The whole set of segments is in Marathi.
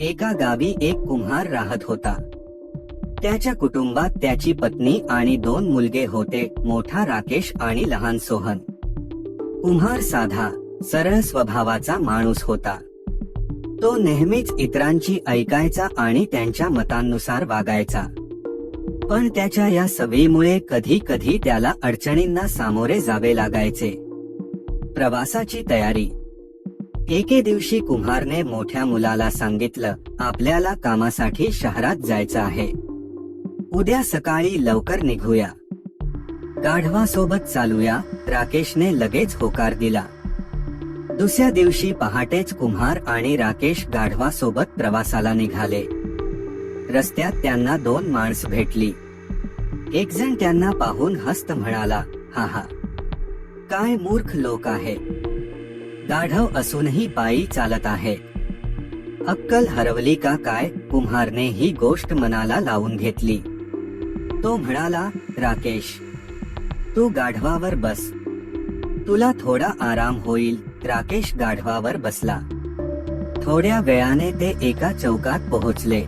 एका गावी एक कुम्हार राहत होता. त्याच्या कुटुंबात त्याची पत्नी आणि दोन मुलगे होते मोठा राकेश आणि लहान सोहन. कुम्हार साधा सरळ स्वभावाचा माणूस होता. तो नेहमीच इतरांची ऐकायचा आणि त्यांच्या मतांनुसार वागायचा. पण त्याच्या या सवयीमुळे कधी कधी त्याला अडचणींना सामोरे जावे लागायचे. प्रवासाची तयारी एके दिवशी कुंभारने मोठ्या मुलाला सांगितलं आपल्याला कामासाठी शहरात जायचं आहे. उद्या सकाळी लवकर निघूया. गाढवासोबत चालूया. राकेशने लगेच होकार दिला. दुसऱ्या दिवशी पहाटेच कुम्हार आणि राकेश गाढवासोबत प्रवासाला निघाले. रस्त्यात त्यांना दोन माणस भेटली. एक जण त्यांना पाहून हस्त म्हणाला हा हा. काय मूर्ख लोक आहे. गाढव असूनही पायी चालत आहे. अक्कल हरवली का काय कुम्हारने ही गोष्ट मनाला लावून घेतली. तो म्हणाला राकेश तू गाढवावर बस. तुला थोडा आराम होईल राकेश गाढवावर बसला. थोड्या वेळाने ते एका चौकात पोहोचले.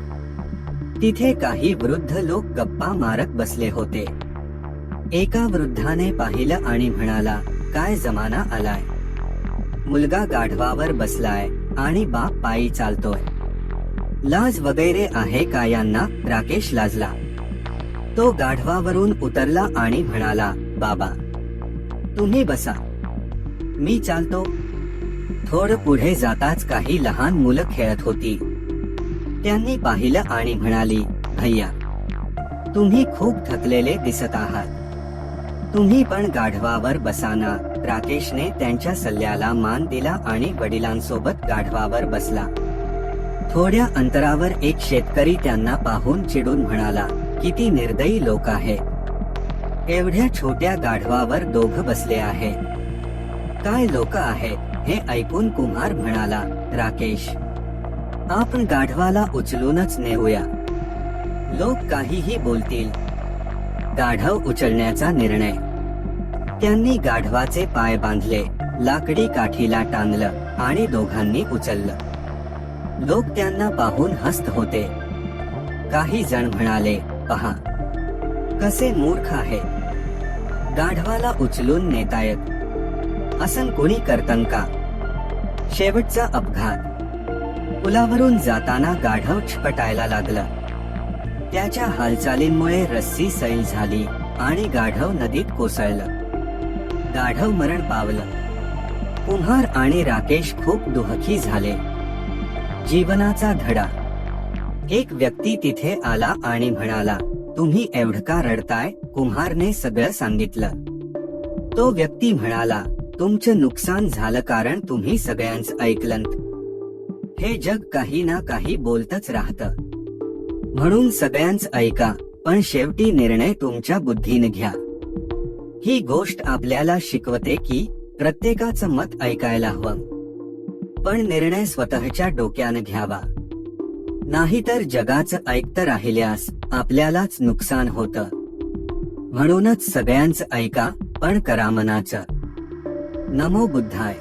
तिथे काही वृद्ध लोक गप्पा मारत बसले होते. एका वृद्धाने पाहिलं आणि म्हणाला काय जमाना आलाय? मुलगा गाढवावर बसलाय आणि बाप पायी चालतोय. लाज वगैरे आहे का यांना? राकेश लाजला. तो गाढवावरून उतरला आणि म्हणाला बाबा तुम्ही बसा. मी चालतो. थोड पुढे जाताच काही लहान मुलं खेळत होती. त्यांनी पाहिलं आणि म्हणाली भैया तुम्ही खूप थकलेले दिसत आहात. तुम्ही पण गाढवावर बसाना राकेशने त्यांच्या सल्ल्याला मान दिला आणि वडिलांसोबत गाढवावर बसला. थोड्या अंतरावर एक शेतकरी त्यांना पाहून चिडून म्हणाला किती निर्दयी लोक आहे. एवढ्या छोट्या गाढवावर दोघ बसले आहे. काय लोक आहेत हे ऐकून कुमार म्हणाला राकेश आपण गाढवाला उचलूनच नेऊया. लोक काहीही बोलतील गाढव उचलण्याचा निर्णय. त्यांनी गाढवाचे पाय बांधले लाकडी काठीला टांगलं आणि दोघांनी उचललं. लोक त्यांना पाहून हस्त होते. काही जण म्हणाले पहा कसे मूर्ख आहे. गाढवाला उचलून नेतायत असं कोणी करतं का? शेवटचा अपघात. पुलावरून जाताना गाढव छपटायला लागलं. त्याच्या हालचालींमुळे रस्सी सैल झाली आणि गाढव नदीत कोसळलं. गाढव मरण पावलं. कुम्हार आणि राकेश खूप दुःखी झाले. जीवनाचा धडा. एक व्यक्ती तिथे आला आणि म्हणाला तुम्ही एवढं का रडताय? कुंहारने सगळं सांगितलं. तो व्यक्ती म्हणाला तुमचं नुकसान झालं कारण तुम्ही सगळ्यांच ऐकलं हे जग काही ना काही बोलतच राहतं. म्हणून सगळ्यांच ऐका पण शेवटी निर्णय तुमच्या बुद्धीने घ्या. ही गोष्ट आपल्याला शिकवते की प्रत्येकाचं मत ऐकायला हवं. पण निर्णय स्वतःच्या डोक्यानं घ्यावा. नाहीतर जगाचं ऐकतं राहिल्यास आपल्यालाच नुकसान होतं. म्हणूनच सगळ्यांचं ऐका पण करा मनाचं. नमो बुद्धाय.